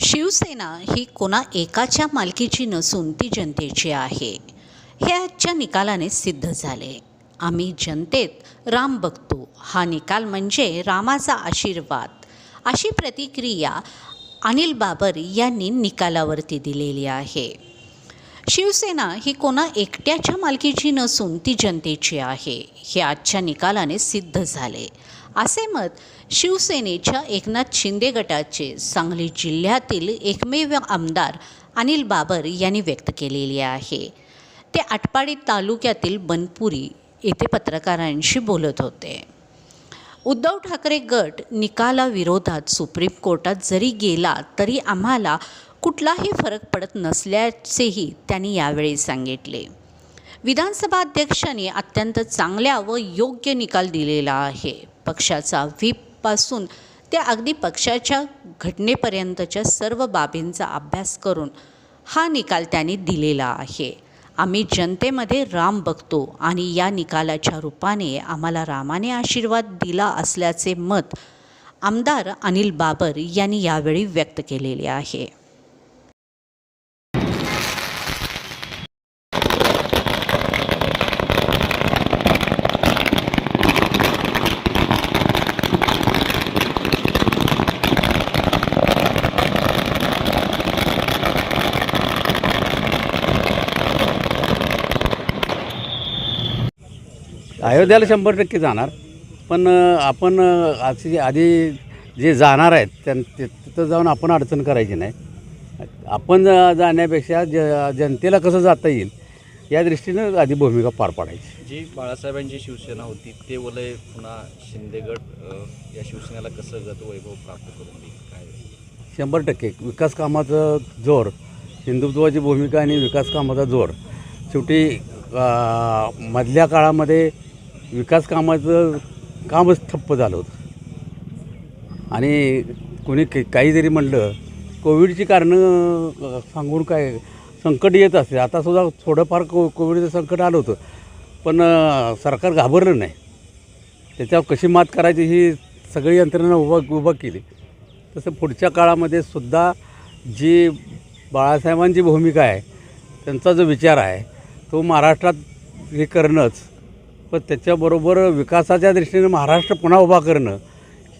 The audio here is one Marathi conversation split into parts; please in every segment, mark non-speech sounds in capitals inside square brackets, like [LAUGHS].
शिवसेना ही कोणा एकाच्या मालकीची नसून ती जनतेची आहे. हे आजच्या निकालाने सिद्ध झाले. आम्ही जनतेत राम बघतो. हा निकाल म्हणजे रामाचा आशीर्वाद. अशी प्रतिक्रिया अनिल बाबर यांनी निकालावरती दिलेली आहे. शिवसेना ही कोणा एकट्याच्या मालकीची नसून ती जनतेची आहे. हे आजच्या निकालाने सिद्ध झाले. असे मत शिवसेनेच्या एकनाथ शिंदे गटाचे सांगली जिल्ह्यातील एकमेव आमदार अनिल बाबर यांनी व्यक्त केलेले आहे. ते आटपाडी तालुक्यातील बनपुरी येथे पत्रकारांशी बोलत होते. उद्धव ठाकरे गट निकालाविरोधात सुप्रीम कोर्टात जरी गेला तरी आम्हाला कुठलाही फरक पडत नसल्याचेही त्यांनी यावेळी सांगितले. विधानसभा अध्यक्षांनी अत्यंत चांगल्या व योग्य निकाल दिलेला आहे. पक्षाचा व्हीपपासून ते अगदी पक्षाच्या घटनेपर्यंतच्या सर्व बाबींचा अभ्यास करून हा निकाल त्यांनी दिलेला आहे. आम्ही जनतेमध्ये राम बघतो आणि या निकालाच्या रूपाने आम्हाला रामाने आशीर्वाद दिला असल्याचे मत आमदार अनिल बाबर यांनी यावेळी व्यक्त केलेले आहे. अयोध्याला शंभर टक्के जाणार. पण आपण आजची आधी जे जाणार आहेत त्यां ते- तिथं जाऊन आपण अडचण करायची नाही. आपण जाण्यापेक्षा ज जनतेला कसं जाता येईल या दृष्टीनं आधी भूमिका पार पाडायची. जी बाळासाहेबांची शिवसेना होती ते वलय पुन्हा शिंदेगड या शिवसेनेला कसं गत वैभव प्राप्त करून देईल काय? शंभर टक्के. विकास कामाचं जोर हिंदुत्वाची भूमिका आणि विकास कामाचा जोर. शेवटी मधल्या काळामध्ये विकास कामाचं कामच ठप्प झालं होतं. आणि कोणी काही काही जरी म्हणलं कोविडची कारणं सांगून काय संकट येत असते आतासुद्धा थोडंफार को कोविडचं संकट आलं होतं. पण सरकार घाबरलं नाही. त्याच्यावर कशी मात करायची ही सगळी यंत्रणा उभा उभा केली. तसं पुढच्या काळामध्ये सुद्धा जी बाळासाहेबांची भूमिका आहे त्यांचा जो विचार आहे तो महाराष्ट्रात हे करणंच पण त्याच्याबरोबर विकासाच्या दृष्टीने महाराष्ट्र पुन्हा उभा करणं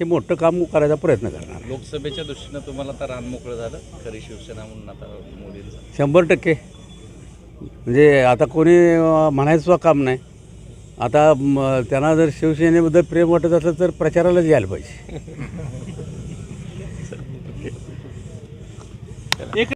हे मोठं काम करायचा प्रयत्न करणार. लोकसभेच्या दृष्टीनं तुम्हाला आता रान मोकळं झालं? खरी शिवसेना म्हणून आता मोदींचं. शंभर टक्के. म्हणजे आता कोणी म्हणायचं काम नाही. आता त्यांना जर शिवसेनेबद्दल प्रेम वाटत असलं तर प्रचारालाच यायला पाहिजे. [LAUGHS]